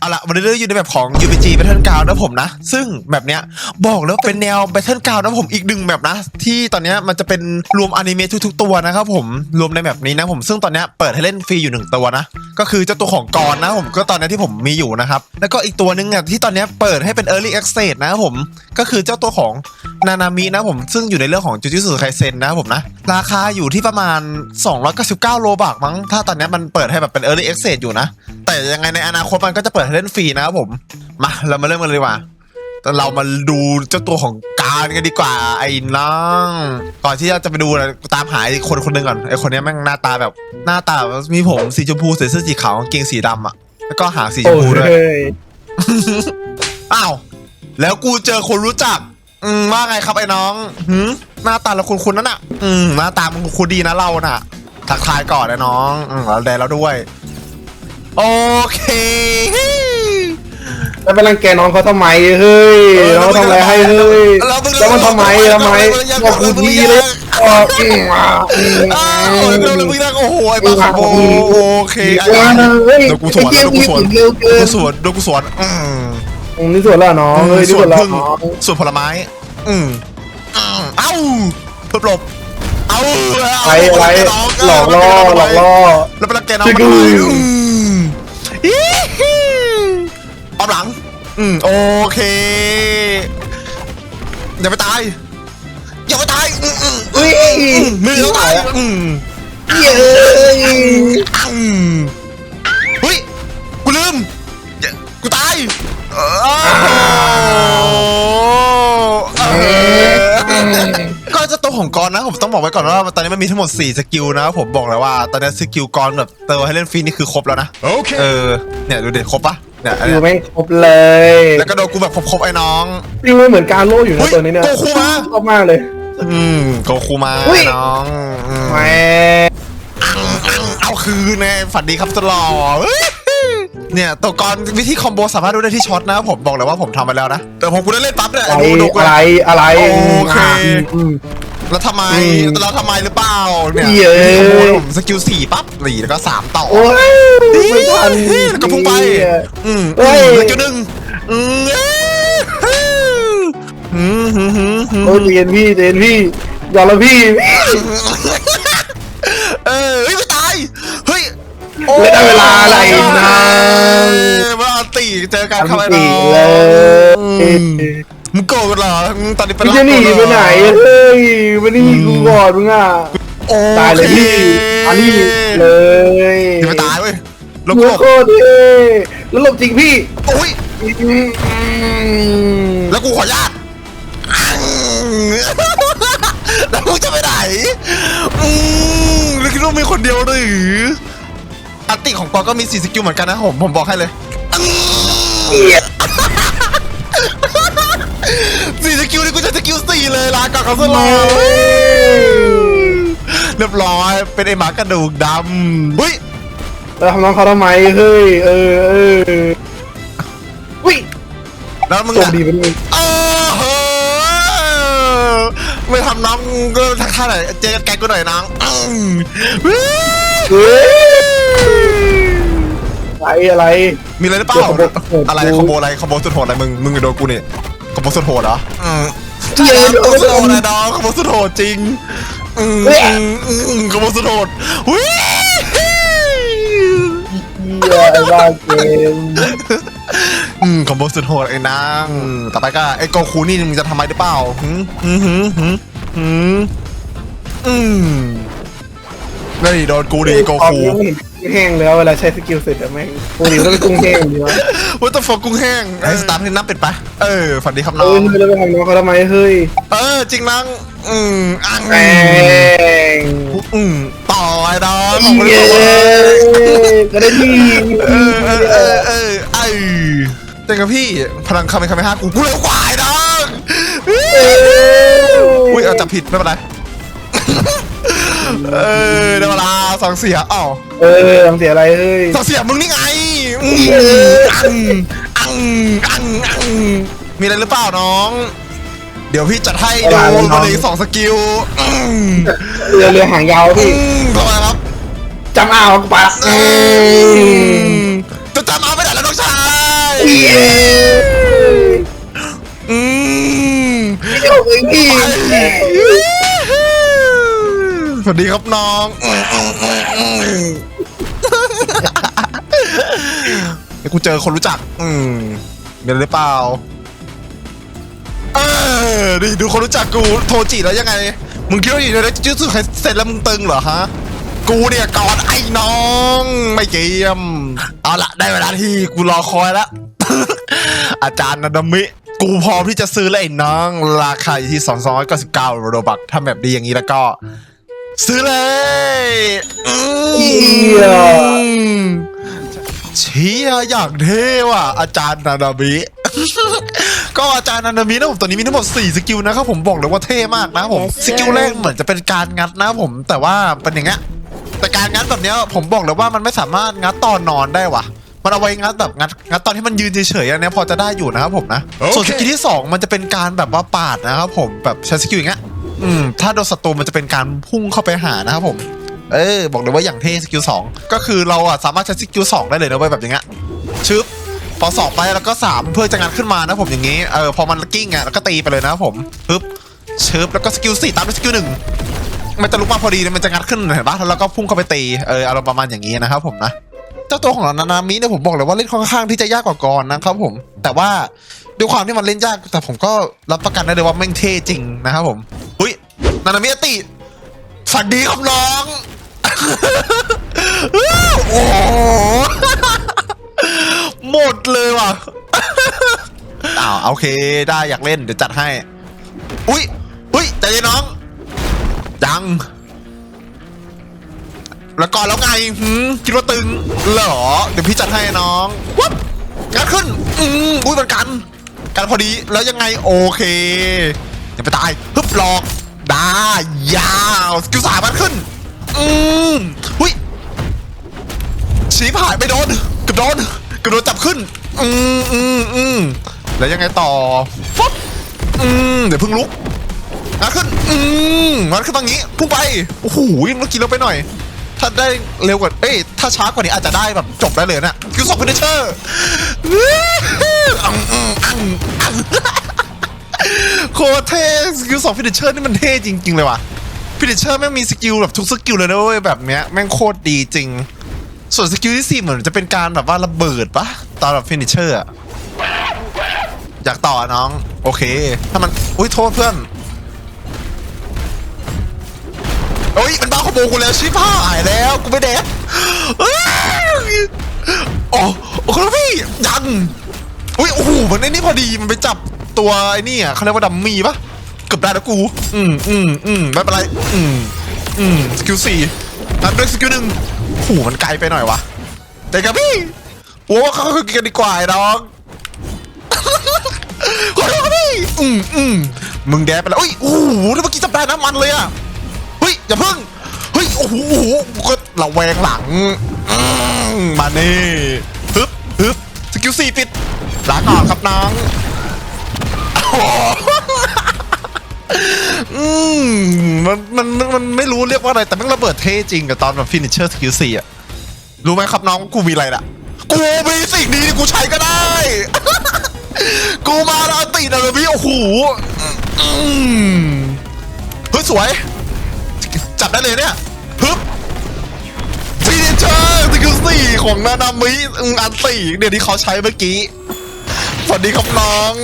เอาละวันนี้เราอยู่ในแบบของ UPG Battle Ground นะผมนะ ซึ่งแบบเนี้ยบอกแล้วเป็นแนว Battle Ground นะผมอีกหนึ่งแบบนะ ที่ตอนเนี้ยมันจะเป็นรวมอนิเมะทุกๆตัวนะครับผมรวมในแบบนี้นะผมซึ่งตอนเนี้ยเปิดให้เล่นฟรีอยู่หนึ่งตัวนะ ก็คือเจ้าตัวของกรนะผมก็ตอนนี้ที่ผมมีอยู่นะครับ แล้วก็อีกตัวนึงอะที่ตอนเนี้ยเปิดให้เป็น Early Access นะครับผมก็คือเจ้าตัวของ นานามินะผมซึ่งอยู่ในเรื่องของจูจิสุไคเซนนะครับผมนะ ราคาอยู่ที่ประมาณ 299 โลบากมั้ง ถ้าตอนเนี้ยมันเปิดให้แบบเป็น Early Access อยู่นะ แต่ยังไงในอนาคตมันก็จะเปิดให้เล่นฟรีนะครับผม มาเรามาเริ่มกันเลยดีกว่าแต่เรามาดูเจ้าตัวของการกันดีกว่าไอ้น้องก่อนที่เราจะไปดูนะตามหาไอ้คนคนหนึงก่อนไอ้คนเนี้ยแม่งหน้าตาแบบหน้าตาแบบมีผมสีชมพูใส่เสื้อสีขาวกางเกงสีดำอะแล้วก็หางสีชโอ้มพูด้วยยอ้าวแล้วกูเจอคนรู้จัก อืมว่าไงครับไอ้น้องหืมหน้าตาเราคุณคุณนั่นน่ะ อืมหน้าตามันคุณดีนะเราน่ะ ทักทายก่อนนะน้อง อืมเราแดนแล้วด้วย โอเคแล้วไปรังแกน้องเขาทำไมเฮ้ยน้องทำอะไรให้เฮ้ยแล้วมึงแล้วมันทำไมทำไมแล้วมึงบอกกูทีเลยอ๋ออืมอะอืมอ้าวโอ้ยแล้วมึงนั่งโอ้โหไอ้บ้าขโมยโอเคไอ้เออเฮ้ยเดี๋ยวกูสวนไอ้เดี๋ยวกูสวนเร็วเดี๋เกิยวนกูสวนเดี๋ยวกูสวนอืม อืมนี่ส่วนแล้วน้องเฮ้ยนี่ส่ส่ววนนแล้วพึ่งน้องส่วนผลไม้ อืมอืมเอ้าเพิ่มหลบ เอ้าอะไรอะไรหลอกล่อหลอกล่อ แล้วเป็นรังแกน้องช่วยมันด้วยทำไมอืมอีฮิเอาหลัง อืม โอเคอย่าไปตายอย่าไปตายอืมอืมอุ้ยมือต้องตายอืม เย้ย ของกรนะผมต้องบอกไว้ก่อนว่าตอนนี้มันมีทั้งหมด 4 สกิลนะผมบอกเลยว่า ตอนนี้สกิลกรแบบเติมให้เล่นฟรีนี่คือครบแล้วนะโอเคเออเนี่ยดูเด็ครบปะเนี่ยอันอเนี้ยู่ยแม่งครบเลยแล้วก็โดนกูแบบครบๆไอ้น้องนี่มันเหมือนการโล่อยู่นะเฮ้ยตัวนี้เนี่ยโกคูมาชอบมากเลย อืมโกคูมาอุ้ยน้องอืมแหมเอาคืนไงฝันดีครับตลอดเฮ้ยเนี่ยตัวกรวิธีคอมโบสามารถดูได้ที่ช็อตนะผมบอกเลยว่าผมทำไปแล้วนะแต่ผมกูได้เล่นปั๊บเนี่ยอะไรดูดูกู อะไรอะไรโอเคมอืม แล้วทำไมอืมเราทำไมหรือเปล่าเนี่ยเย้วิธีคอมโบผมสกิลสี่ปั๊บหลีแล้วก็สามต่อโอ้ยไม่ทัน แล้วก็พุ่งไป อืมเฮ้ยแล้วก็หนึ่งอืมเอ้ยอืมอืมอืมอืม โอ้ยเรียนพี่เรียนพี่ยอมแล้วพี่ เออเฮ้ยไม่ตาย เฮ้ยแล้วได้เวลาอะไรนะมาอันตีเจอกันทำเข้าไปสีเนาะเลย มึงโกรธกันเหรอมึงตอนนี้เป็นมึงจะหนีไปไหนเฮ้ยมานี่กูกอดมึงอะโอตายเลยเคพี่อันนี้เลยอย่าไปตายเว้ยลบหัหวลบโคตรเท่แล้วหลบจริงพี่โอ้ยอืมแล้วกูขอญาตแล้วมึงจะไปไหนอืมแล้วคิดว่ามีคนเดียวหรืออันติของปอก็มีสี่สกิลเหมือนกันนะผมผมบอกให้เลยเกลีย กูจะสกิลสี่เลยลาก่อนเขาสลอเรียบร้อยเป็นไอหมากระดูกดำเฮ้ยแล้วทำน้องเขาทำไมเฮ้ยเออเอออุ้ยแล้วมึงโชคอะดีไปเลยเออเฮ้ยไม่ทำน้องก็ทักทายหน่อยเจอกันไกลกูหน่อยน้องอืมเฮ้ยอะไรอะไร มีอะไรหรือเปล่าเดี๋ยวขโมย อะไรคอมโบอะไรคอมโบสุดโหดอะไรมึงมึงโดนกูเนี่ยคอมโบสุดโหดเหรออืม เย้คอมโบสุดโหดนะน้องคมโบสุดโหดจริงอืมเฮ้ยอืมอืมอืมคมโบสุดโหดหุ้ยเหี้ยอ้บ้าเกมอืมคมโบสุดโหดไอ้นางต่อไปก็ไอ้โกคูนี่มึงจะทำไมหรือเปล่าหืมหืมหืมหืมหืมอืมนี่โดนกูดิโกคู ยังไม่เห็น แห้งแล้วเวลาใช้สกิลเสร็จอะแม่งปกติต้องเป็นกุ้งแห้งดีวะว่าจะฟอกกุ้งแห้งไอ้สตาร์ทให้น้ำเป็ดปะเออฝันดีครับเอน้อองแล้วไปทำน้องเขาทำไมเฮ้ยเออจริงนังอืมอังแม่งอืมต่อไอ้น้องออกมาเย้เลยก็ได้ดีเออเออเออเออไอ้แต่กับพี่พลังคาเมคาเมห้ากูกูเร็วกว่าไอ้น้องอุ้ยเอาจับผิดไม่เป็นไร เออได้เวลาสองเสียอ้าวเออทำเสียอะไรเฮ้ย สองเสียมึงนี่ไงอืมอังอังอังอังมีอะไรหรือเปล่าน้อง เดี๋ยวพี่จัดให้ดูตัวนี้สองสกิลอืมเรือเรือหางยาวอืพี่มทำไมครับ จำอ้าวไปละอืมจะจำเอาไปไหนแล้วน้องชายอืมเดี๋ยวไอ้พี่ส วัสดีครับน้องเดี๋ยวกูเจอคนรู้จัก อืมเดี๋ยวหรือเปล่า เออดิดูคนรู้จักกูโทรจีแล้วยังไง มึงคิดว่าอยู่ในจื้อสุดเสร็จแล้วมึงตึงเหรอฮะ กูเนี่ยก่อนไอ้น้อง ไม่เกมเอาละได้เวลาที่กูรอคอยแล้ว อาจารย์นันดมิ กูพร้อมที่จะซื้อแล้วไอ้น้อง ราคาอยู่ที่299โรบักถ้าแบบดีอย่างนี้แล้วก็ ซื้อเลยอืมเชี่ยอย่างเท่ว่ะอาจารย์นานามิ ก็อาจารย์นานามินะผมตอนนี้มีทั้งหมด4สกิลนะครับผมบอกเลยว่าเท่มากนะผม Yes, sir. สกิลแรกเหมือนจะเป็นการงัดนะผมแต่ว่าเป็นอย่างเงี้ยแต่การงัดแบบเนี้ยผมบอกเลยว่ามันไม่สามารถงัดตอนนอนได้ว่ะ มันเอาไว้งัดแบบงัดงัดตอนที่มันยืนเฉยๆอันเนี้ยพอจะได้อยู่นะครับผมนะ ส่วนสกิลที่2มันจะเป็นการแบบว่าปาดนะครับผมแบบใช้สกิลอย่างเงี้ย อืมถ้าโดนศัตรูมันจะเป็นการพุ่งเข้าไปหานะครับผม เออ บอกเลยว่าอย่างเท่สกิลสองก็คือเราอะสามารถใช้สกิลสองได้เลยนะเว้ยแบบอย่างเงี้ยชึบพอสองไปแล้วก็สามเพื่อจะงัดขึ้นมานะผมอย่างงี้เออพอมันกิ้งอะแล้วก็ตีไปเลยนะผมปึ๊บชึบแล้วก็สกิลสี่ตามด้วยสกิลหนึ่งมันจะลุกมาพอดีเลยมันจะงัดขึ้นเห็นปะแล้วก็พุ่งเข้าไปตีเอออารมณ์ประมาณอย่างงี้นะครับผมนะเจ้าตัวของนานามิเนี่ยผมบอกเลยว่าเล่นค่อนข้างที่จะยากกว่ากรนนะครับผม แต่ว่าด้วยความที่มันเล่นยากแต่ผมก็รับประกันได้เลยว่าแม่งเท่จริงนะครับผม นานามิติ ฝันดีครับน้อง โอ้โหหมดเลยว่ะ อ้าวโอเคได้อยากเล่นเดี๋ยวจัดให้ อุ้ยอุ้ยใจเย็นน้องยัง แล้วก่อนแล้วไงหืมคิดว่าตึงเหรอ เดี๋ยวพี่จัดให้น้องวับงัดขึ้น อืมอุ้ยมันกัน กันพอดีแล้วยังไงโอเค อย่าไปตายฮึบหลอก ด้ยาวสกิลสามมันขึ้น อืมหุ้ยชีพหายไปโดนกระโดนกระโดนจับขึ้น อืมอืมอืมแล้วยังไงต่อฟุ๊บอืมเดี๋ยวเพิ่งลุกงัดขึ้น อืมงัดขึ้นตรงนี้พุ่งไป โอ้โหเมื่อกี้เราไปหน่อย ถ้าได้เร็วกว่า เอ้ย ถ้าช้ากว่านี้อาจจะได้แบบจบได้เลยนะคิวสองฟินิเชอร์อังอังอังอัง โคตรเท่สกิลสองฟินิเชอร์นี่มันเท่จริง ๆ เลยว่ะฟินิชเชอร์แม่งมีสกิลแบบทุกสกิลเลยนะเว้ยแบบเนี้ยแม่งโคตรดีจริง ส่วนสกิลที่สี่เหมือนจะเป็นการแบบว่าระเบิดปะตอนแบบฟินิชเชอร์อยากต่อน้อง โอเค ถ้ามัน อุ้ยโทษเพื่อนโอ้ยมันบ้าขโมยกูแล้วชิบหายแล้วกูไม่แดกเอ้ยโอ้โอ้ครับพี่ยังอุ้ยโอ้โหมันไอ้นี่พอดีมันไปจับ ตัวไอ้นี่อะเขาเรียกว่าดัมมี่ปะเกือบได้แล้วกู อืมอืมอืมไม่เป็นไร อืมอืมสกิลสี่นัดด้วยสกิลหนึ่งโอ้โหมันไกลไปหน่อยวะ แต่กับพี่โอ้เขาคือกันดีกว่าไอ้น้องขอโทษครับพี่อืมอืมมึงแดดไปแล้วอุ้ยโอ้โหแล้วเมื่อกี้จับได้นะมันเลยอะเฮ้ยอย่าเพิ่งเฮ้ยโอ้โหก็ระแวงหลังมมานี่ฮึบฮึบสกิลสี่ปิดลาก่อนครับน้อง อืมมันมันมันไม่รู้เรียกว่าอะไร แต่มันระเบิดเท่จริงกับตอนแบบฟินิชเชอร์สกิลสี่อะรู้ไหมครับน้องกูมีอะไรล่ะ กูมีสิ่งนี้ที่กูใช้ก็ได้ กูมาแล้วตีนะเลยพี่โอ้โหเฮ้ยสวย จับได้เลยเนี่ยฮึบฟินิชเชอร์สกิลสี่ของนานามิอืมอันสี่เดี๋ยวที่เขาใช้เมื่อกี้สวัสดีครับน้อง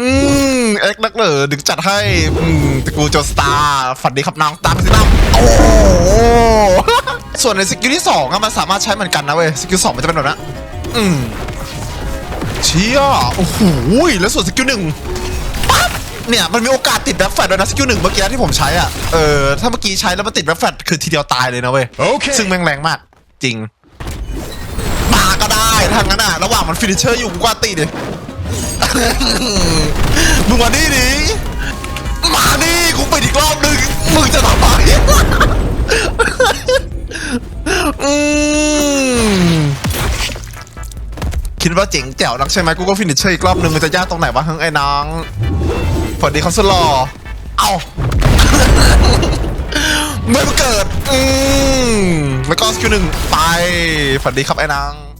อืมเอ็กนักเหรอดึงจัดให้อืมตระกูลโจสตาร์ฝันดีครับน้องตามไปสิน้ำโอ้โหส่วนในสกิลที่สองอะมันสามารถใช้เหมือนกันนะเว้ยสกิลสองมันจะเป็นแบบนั้นอืมเชี่ยโอ้โหแล้วส่วนสกิลหนึ่งปั๊บเนี่ยมันมีโอกาสติดแบ็คแฟลด้วยนะสกิลหนึ่งเมื่อกี้ที่ผมใช้อะเออถ้าเมื่อกี้ใช้แล้วมันติดแบ็คแฟลคือทีเดียวตายเลยนะเว้ยโอเคซึ่งแม่งแรงมากจริงมา ก็ได้ทางนั้นอะระหว่างมันฟินิชเชอร์อยู่กูกว่าตีดิมึงมานี่ดิมานี่กูไปอีกรอบหนึ่งมึงจะทำไมคิดว่าเจ๋งแจ๋วนักใช่ไหมกูก็ฟินิชเชอร์อีกรอบหนึ่งมันจะยากตรงไหนวะเฮ้ยไอ้น้องสวัสดีครับสุดหล่อเอาไม่มาเกิด อืมแล้วก็สกิลหนึ่งไปสวัสดีครับไอ้น้อง